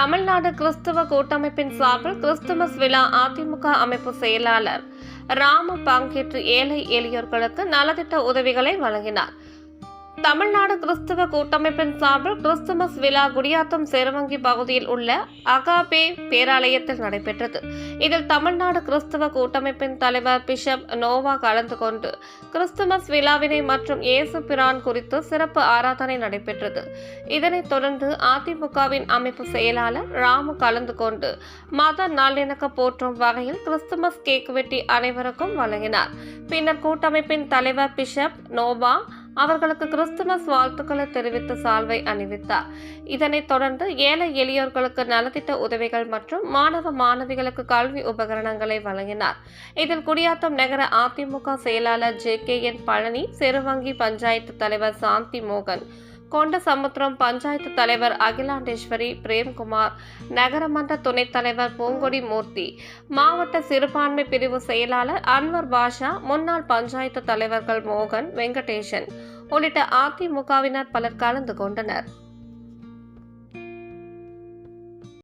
தமிழ்நாடு கிறிஸ்துவ கூட்டமைப்பின் சார்பில் கிறிஸ்துமஸ் விழா அதிமுக அமைப்பு செயலாளர் ராமு பங்கேற்று ஏழை எளியோர்களுக்கு நலத்திட்ட உதவிகளை வழங்கினார். தமிழ்நாடு கிறிஸ்தவ கூட்டமைப்பின் சார்பில் கிறிஸ்துமஸ் விழா குடியாத்தம் சேரவங்கி பகுதியில் உள்ள அகாபே பேராலயத்தில் நடைபெற்றது. இதில் தமிழ்நாடு கிறிஸ்தவ கூட்டமைப்பின் தலைவர் பிஷப் நோவா கலந்து கொண்டு கிறிஸ்துமஸ் விழாவினை மற்றும் இயேசு பிரான் குறித்து சிறப்பு ஆராதனை நடைபெற்றது. இதனைத் தொடர்ந்து அதிமுகவின் அமைப்பு செயலாளர் ராமு கலந்து கொண்டு மத நல்லிணக்க போற்றும் வகையில் கிறிஸ்துமஸ் கேக் வெட்டி அனைவருக்கும் வழங்கினார். பின்னர் கூட்டமைப்பின் தலைவர் பிஷப் நோவா அவர்களுக்கு கிறிஸ்துமஸ் வாழ்த்துக்களை தெரிவித்து சால்வை அணிவித்தார். இதனைத் தொடர்ந்து ஏழை எளியோர்களுக்கு நலத்திட்ட உதவிகள் மற்றும் மாணவ மாணவிகளுக்கு கல்வி உபகரணங்களை வழங்கினார். இதில் குடியாத்தம் நகர அதிமுக செயலாளர் J K N Palani Siruvangi panchayat தலைவர் சாந்தி மோகன் கொண்டசமுத்திரம் பஞ்சாயத்து தலைவர் அகிலாண்டேஸ்வரி பிரேம்குமார் நகரமன்ற துணைத் தலைவர் பூங்கொடி மூர்த்தி மாவட்ட சிறுபான்மை பிரிவு செயலாளர் அன்வர் பாஷா முன்னாள் பஞ்சாயத்து தலைவர்கள் மோகன் வெங்கடேசன் உள்ளிட்ட அதிமுகவினர் பலர் கலந்து கொண்டனர்.